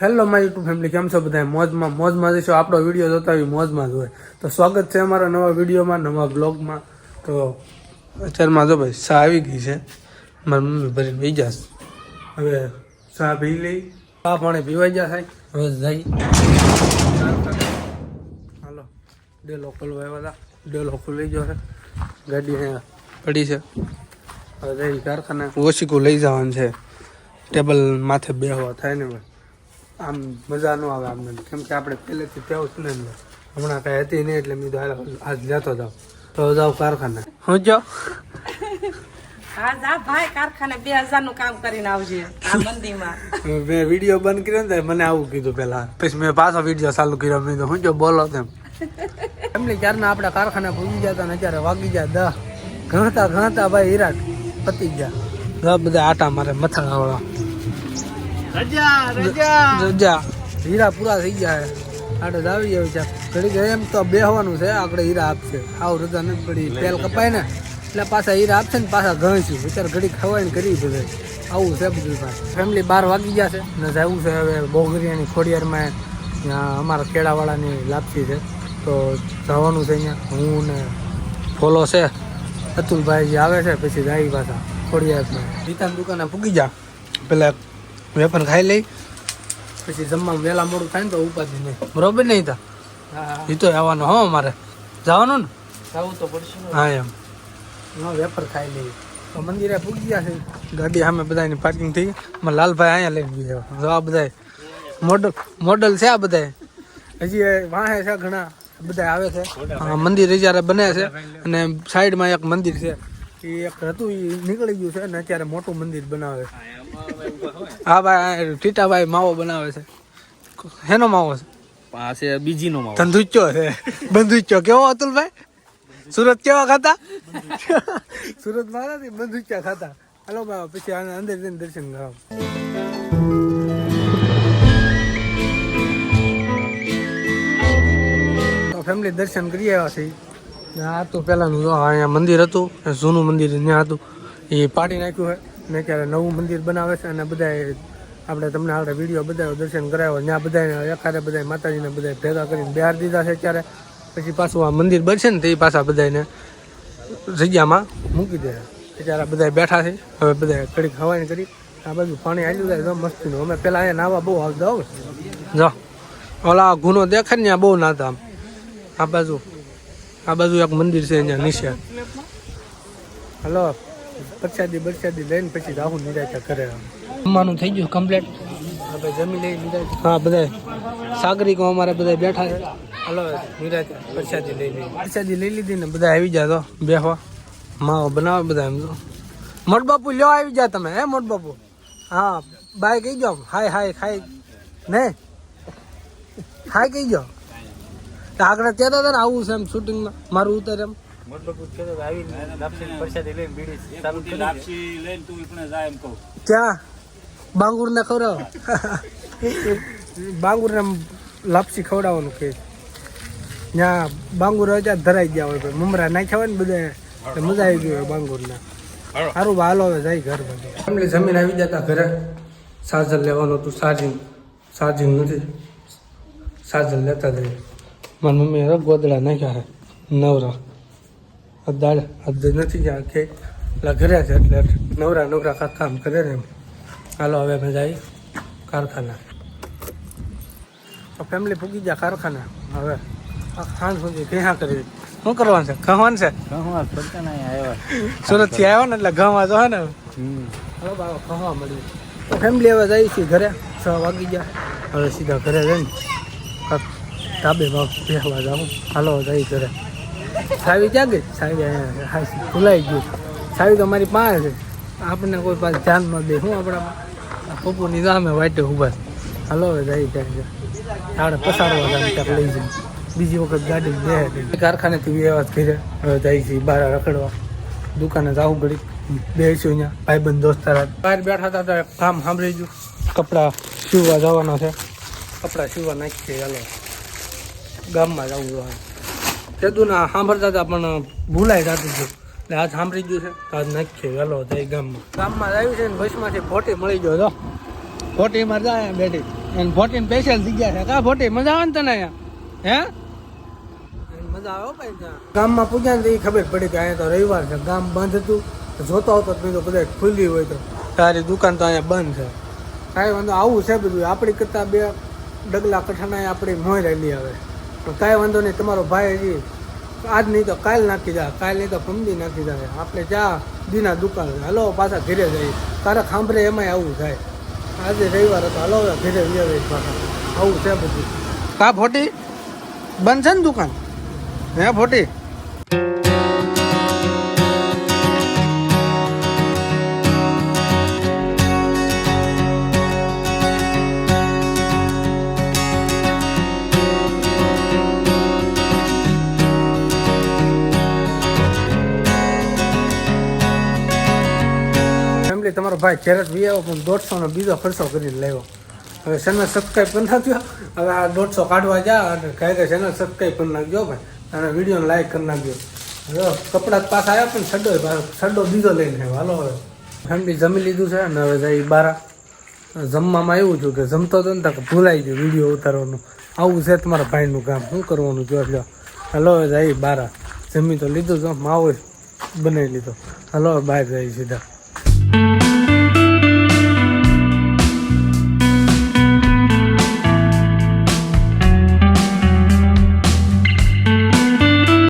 Hello my YouTube family કેમ છો બધા મોજમાં મોજમાં જઈશું આપણો વીડિયો જોતા હોય, મોજમાં જ હોય. તો સ્વાગત છે અમારા નવા વિડીયોમાં, નવા બ્લોગમાં. તો અત્યારમાં જો ભાઈ શા આવી ગઈ છે. મારી મમ્મી ભરીને પી જશે હવે શા પી લઈ. ચા પાણી પીવાઈ જશે હવે જઈ. હાલો. ડેલો ખોલવા આવ્યા હતા. ડેલો ખોલી ગયો છે. ગાડી અહીંયા પડી છે. હવે જઈ કારખાને. ઓશીકું લઈ જવાનું છે. ટેબલ માથે બેહવા થાય ને ભાઈ આમ મજા ન આવે આમને કેમ કે આપણે પહેલેથી ટેવ છે ને અંદર. હમણાં કાંઈ હતી નહીં એટલે મેં કીધું હાલ આજ જતો જાવ તો જાવ કારખાને. હું જો? હા ભાઈ કારખાને બે હજારનું કામ કરીને આવજે આ મેં વીડિયો બંધ કર્યો ને મને આવું કીધું પેલા પછી મેં પાછો વીડિયો ચાલુ કર્યો. મેં હું જો બોલો તેમ. એમની ક્યારના આપણે કારખાને પૂજી જતા ને અત્યારે વાગી જાય દહ. ઘણતા ઘણતા ભાઈ હિરાટ પતી ગયા. બધા આટા મારે મથાળા રજા હીરા પૂરા થઈ ગયા છે. આટો જ આવી જાય છે. ઘડી એમ તો બેહવાનું છે આપણે હીરા આપશે. આવ રજા નથી પડી. તેલ કપાય ને એટલે પાછા હીરા આપશે ને પાછા ગણીશું વિચાર ઘડી ખવાય ને કરી બધે આવું છે બધું પાછું. ફેમિલી બાર વાગી ગયા છે. ને જવું છે હવે બોગરિયાની ખોડિયારમાં. ત્યાં અમારા કેળાવાળાની લાપસી છે. તો જવાનું છે અહીંયા. હું ને ફોલો છે. અતુલભાઈ જે આવે છે પછી જાય પાછા ખોડિયારમાં. ગીતાની દુકાને પૂગી જા. પેલા વેપન ખાઈ લઈ. પછી જમવાનું વહેલા મોડું થાય ને તો ઉપાધિ નહીં. બરોબર નહીં તા? એ તો આવવાનું હો અમારે. જવાનું ને? જવું તો પડશે હા એમ. નો વેપર ખાઈ લઈએ. તો મંદિરે પૂગી ગયા છે. ગાડી સામે બધાની પાર્કિંગ થઈ મને લાલભાઈ અહીંયા લઈને બીજા જો આ બધા મોડલ મોડલ છે આ બધા હજી વાહે છે ઘણા. બધા આવે છે. મંદિર જ્યારે બને છે અને સાઈડમાં એક મંદિર છે. એ એક હતું એ નીકળી ગયું છે ને અત્યારે મોટું મંદિર બનાવે છે. હા ભાઈ ટીટાભાઈ માવો બનાવે છે. હેનો માવો છે? પાસે બીજી નો માવો. ધંધુચ્ચો છે. બંધુચ્યો કેવો અતુલભાઈ સુરત કેવા ખાતા? સુરતમાં નથી બંધુચ્ચા ખાતા. હાલો બાબા પછી આને અંદર જઈને દર્શન કરાવો. તો ફેમિલી દર્શન કરી આવ્યા છે. આ તો પહેલાંનું જો અહીંયા મંદિર હતું જૂનું મંદિર ત્યાં હતું. એ પાડી નાખ્યું છે. ને ક્યારે નવું મંદિર બનાવે છે અને બધા આપણે તમને આપણે વીડિયો બધા દર્શન કરાવ્યો ત્યાં બધા એકારે બધા માતાજીને બધા ભેગા કરીને બહાર દીધા છે ત્યારે પછી પાછું આ મંદિર બનશે ને તે પાછા બધાને જગ્યામાં મૂકી દે. અત્યારે બધા બેઠા છે. હવે બધા કડીક હવાઈ કરી આ બાજુ પાણી આવી જાય તો મસ્તીનું. અમે પેલા અહીંયા નાવા બહુ આવતા હો જો, ઓલા ગુનો દેખાય ને ત્યાં બહુ નાતા આમ. આ બાજુ આ બાજુ એક મંદિર છે અહીંયા નિશાન હલો. પ્રસાદી બરસાદી લઈને પછી રાહુલ નિરાચા કરે જમવાનું થઈ ગયું કમ્પ્લીટ આપણે જમી લઈ નિરાચા હા બધા સાગરિકો અમારે બધા બેઠા છે. હલો નિરાચા પ્રસાદી લઈ લઈ પ્રસાદી લઈ લીધી ને બધા આવી જાય તો બેહવા. માવો બનાવે બધા એમ તો. મોટ બાપુ લ્યો આવી જા તમે હે મોટ બાપુ હા બાય કહી જાઓ હાય હાય ખાય. ને? હાય કહી જાઓ આગળ કહેતા હતા ને આવું છે એમ શૂટિંગમાં મારું ઉતર એમ. ક્યાં? બાંગુર ને ખવડાવો. બાંગુર ને લાપસી ખવડાવવાનું કે ત્યાં બાંગુર હોય ત્યાં ધરાઈ ગયા હોય મમરા નાખ્યા હોય ને બધા તો મજા આવી ગઈ હોય બાંગુર ને સારું હાલો હવે જાય ઘર બધું. ફેમિલી જમીન આવી જતા ઘરે. સાજર લેવાનું હતું. સાજિન. ચાર્જિંગ નથી. ચાર્જર લેતા જઈએ મારી મમ્મી તો ગોદડા નાખ્યા છે નવરા. દાળ અધ નથી જ્યાં કે ઘરે છે એટલે નવરા નવરા કાંક કામ કરે ને હાલો હવે અમે જઈએ કારખાના. તો ફેમિલી ભૂગી ગયા કારખાના. હવે ખાંડ સુધી ક્યાં કરી શું કરવાનું છે? ખવાનું છે? સુરતથી આવ્યો. ને એટલે ઘઉં તો હે ને. હલો બાબા ખવા મળ્યું. ફેમિલી હવે જઈએ છીએ ઘરે. છ વાગી ગયા. હવે સીધા ઘરે જઈને ધાબે બાપ બેસવા જાઉં. હાલો જઈ કરે સાવી ક્યાં ગઈ? સાવી ભૂલાઈ ગયું. સાવી તો મારી પાસે છે. આપણને કોઈ પાસે ધ્યાન ન દે. હું આપણા પપ્પુની સામે વાટે ઊભા. હાલો, હવે જઈ ત્યાં આપણે પસારવા જાવ ત્યાં લઈ જઈએ. બીજી વખત ગાડી બે કારખાનેથી વ્યવહાર હવે જાય છે બહાર રખડવા. દુકાને જાવું ઘડી બેસ્યું અહીંયા. ભાઈબંધ દોસ્તાર બહાર બેઠા હતા તો કામ સાંભળી ગયું. કપડાં સીવવા જવાના છે. કપડાં સીવવા નાખીએ. ચાલો ગામમાં જવું જોઈએ ના સાંભળતા હતા પણ ભૂલાઈ જતું હતું. એટલે આજ સાંભળી ગયું છે તો આજ નાખીએ ચાલો એ ગામમાં. ગામમાં આવ્યું છે ને બસમાંથી ફોટી મળી ગયો તો. ફોટીમાં જાય બેઠી. અને ફોર્ટીન સ્પેશિયલ જગ્યા છે. કા ફોટી? મજા આવે ને તને અહીંયા? હે? મજા આવે ગામમાં પૂછ્યા ને એ ખબર પડી કે અહીંયા તો રવિવાર છે. ગામ બંધ હતું. જોતો હતો મેં તો કદાચ ખુલ્લી હોય તો. તારી દુકાન તો અહીંયા બંધ છે. કાંઈ વાંધો આવું છે બધું. આપણી કરતાં બે ડગલા કઠણાએ આપણી મોય રહેલી આવે. પણ કાંઈ વાંધો નહીં, તમારો ભાઈ હજી આજ નહીં તો કાલ નાખી જાય કાલ નહીં તો પમદી નાખી જાય આપણે જા, દીના દુકાન. હલો, પાછા ઘરે જઈએ. તારા ખાંભરે એમાંય આવું થાય. આજે રવિવાર હતો, હલો ઘરે વ્યાવે પાછા. આવું છે બધું. કા, ફોટી? બંધ છે ને દુકાન? હે, ફોટી? તમારો ભાઈ ઘેર જ આવ્યો પણ દોઢસોનો બીજો ખર્ચો કરીને લાવ્યો. હવે ચેનલ સબસ્ક્રાઈબ કરી નાખ્યો હવે આ દોઢસો કાઢવા જા અને કહે કે ચેનલ સબસ્ક્રાઈબ કરી નાખજો ભાઈ. અને વિડીયોને લાઈક કરી નાખજો. હવે કપડા પાછા આવ્યા પણ છડ્ડો છડ્ડો બીજો લઈને આવ્યો. હાલો હવે. ઠંડી જમી લીધું છે અને હવે જઈ બારા. જમવામાં એવું છું કે જમતો હતો ને તો ભૂલાઈ ગયું વીડિયો ઉતારવાનું. આવું છે તમારા ભાઈનું કામ. શું કરવાનું જો એટલે હલો જઈ બારા. જમી તો લીધું છે માવો બનાવી લીધો. હલો બાય જઈ સીધા.